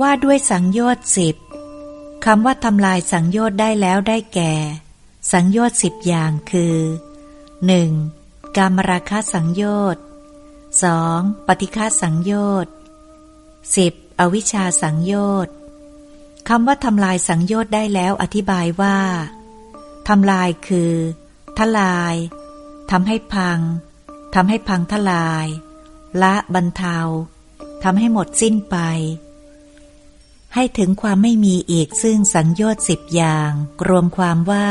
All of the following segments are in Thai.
ว่าด้วยสังโยชน์สิบคำว่าทำลายสังโยชน์ได้แล้วได้แก่ สังโยชน์สิบอย่างคือ 1. กามราคะสังโยชน์ 2. ปฏิฆาสังโยชน์ 10. อวิชชาสังโยชน์คำว่าทำลายสังโยชน์ได้แล้วอธิบายว่าทำลายคือทลายทำให้พังทำให้พังทลาย ละบรรเทาทำให้หมดสิ้นไป ให้ถึงความไม่มีอีกซึ่งสังโยชน์สิบอย่าง รวมความว่า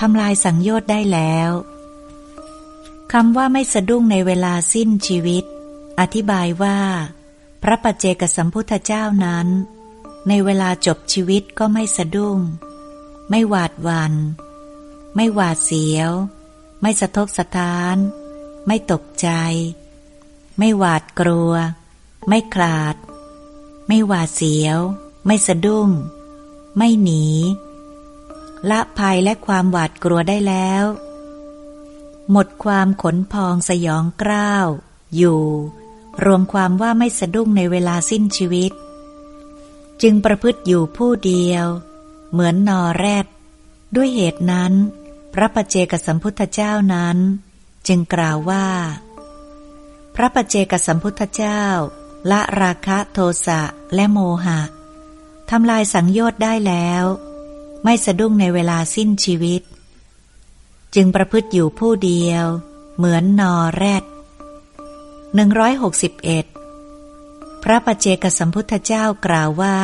ทำลายสังโยชน์ได้แล้วคำว่าไม่สะดุ้งในเวลาสิ้นชีวิต อธิบายว่า พระปัจเจกสัมพุทธเจ้านั้น ในเวลาจบชีวิตก็ไม่สะดุ้ง ไม่หวาดวัน ไม่หวาดเสียว ไม่สะทกสะท้าน ไม่ตกใจ ไม่หวาดกลัว ไม่คลาด ไม่หวาดเสียว ไม่สะดุ้ง ไม่หนี ละภัยและความหวาดกลัวได้แล้ว หมดความขนพองสยองกล้าว อยู่ รวมความว่าไม่สะดุ้งในเวลาสิ้นชีวิต จึงประพฤติอยู่ผู้เดียว เหมือนนอแรด ด้วยเหตุนั้น พระปเจกสัมพุทธเจ้านั้น จึงกล่าวว่า พระปเจกสัมพุทธเจ้า ละราคะโทสะและโมหะทำลายสังโยชน์ได้แล้ว ไม่สะดุ้งในเวลาสิ้นชีวิต จึงประพฤติอยู่ผู้เดียว เหมือนนอแรดหนึ่งร้อยหกสิบเอ็ดพระปเจกสัมพุทธเจ้ากล่าวว่า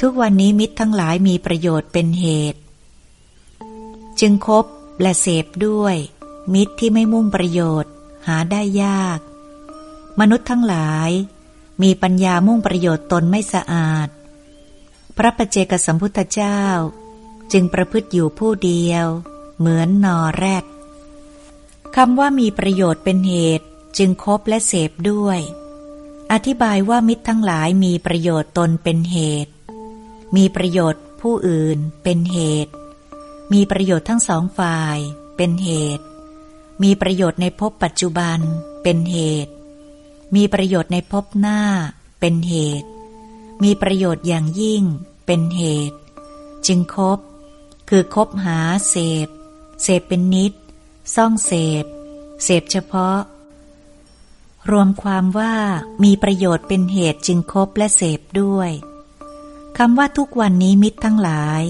ทุกวันนี้มิตรทั้งหลายมีประโยชน์เป็นเหตุ จึงคบและเสพด้วย มิตรที่ไม่มุ่งประโยชน์ หาได้ยาก มนุษย์ทั้งหลาย มีปัญญามุ่งประโยชน์ตนไม่สะอาด พระปเจกสัมพุทธเจ้า จึงประพฤติอยู่ผู้เดียว เหมือนนอแรดคำว่ามีประโยชน์เป็นเหตุจึงคบและเสพด้วย อธิบายว่ามิตรทั้งหลายมีประโยชน์ตนเป็นเหตุ มีประโยชน์ผู้อื่นเป็นเหตุ มีประโยชน์ทั้งสองฝ่าย เป็นเหตุ มีประโยชน์ในภพปัจจุบันเป็นเหตุ มีประโยชน์ในภพหน้า เป็นเหตุ มีประโยชน์อย่างยิ่ง เป็นเหตุ จึงคบ คือคบหาเสพ เสพเป็นนิด ซ่องเสพ เสพเฉพาะ รวมความว่ามีประโยชน์เป็นเหตุจึงคบและเสพด้วยคำว่าทุกวันนี้มิตรทั้งหลาย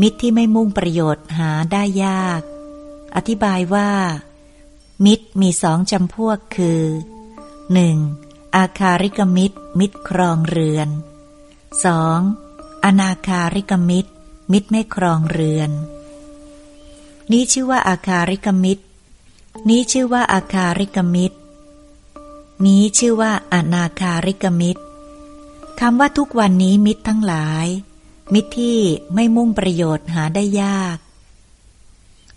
มิตรที่ไม่มุ่งประโยชน์หาได้ยาก อธิบายว่า มิตรมีสองจำพวกคือ 1. อาคาริกมิตร มิตรครองเรือน 2. อนาคาริกมิตร มิตรไม่ครองเรือน นี้ชื่อว่าอาคาริกมิตร นี้ชื่อว่าอาคาริกมิตร นี้ชื่อว่าอนาคาริกมิตรคำว่าทุกวันนี้มิตรทั้งหลาย มิตรที่ไม่มุ่งประโยชน์หาได้ยาก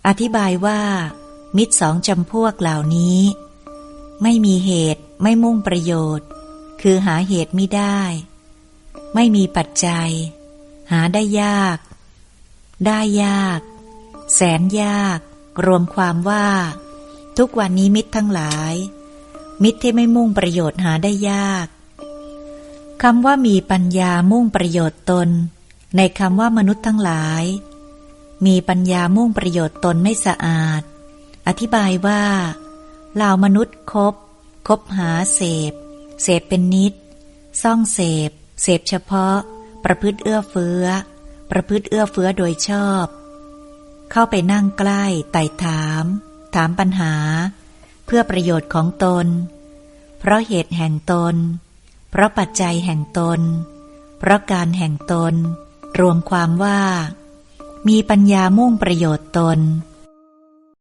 อธิบายว่า มิตรสองจำพวกเหล่านี้ ไม่มีเหตุไม่มุ่งประโยชน์ คือหาเหตุไม่ได้ ไม่มีปัจจัย หาได้ยาก ได้ยาก แสนยาก รวมความว่า ทุกวันนี้มิตรทั้งหลาย มิตรที่ไม่มุ่งประโยชน์หาได้ยากคำว่ามีปัญญามุ่งประโยชน์ตน ในคำว่ามนุษย์ทั้งหลาย มีปัญญามุ่งประโยชน์ตนไม่สะอาด อธิบายว่า เหล่ามนุษย์คบ คบหาเสพ เสพเป็นนิด ซ่องเสพ เสพเฉพาะ ประพฤติเอื้อเฟื้อ ประพฤติเอื้อเฟื้อโดยชอบ เข้าไปนั่งใกล้ไต่ถาม ถามปัญหา เพื่อประโยชน์ของตน เพราะเหตุแห่งตน เพราะปัจจัยแห่งตน เพราะการแห่งตน รวมความว่า มีปัญญามุ่งประโยชน์ตน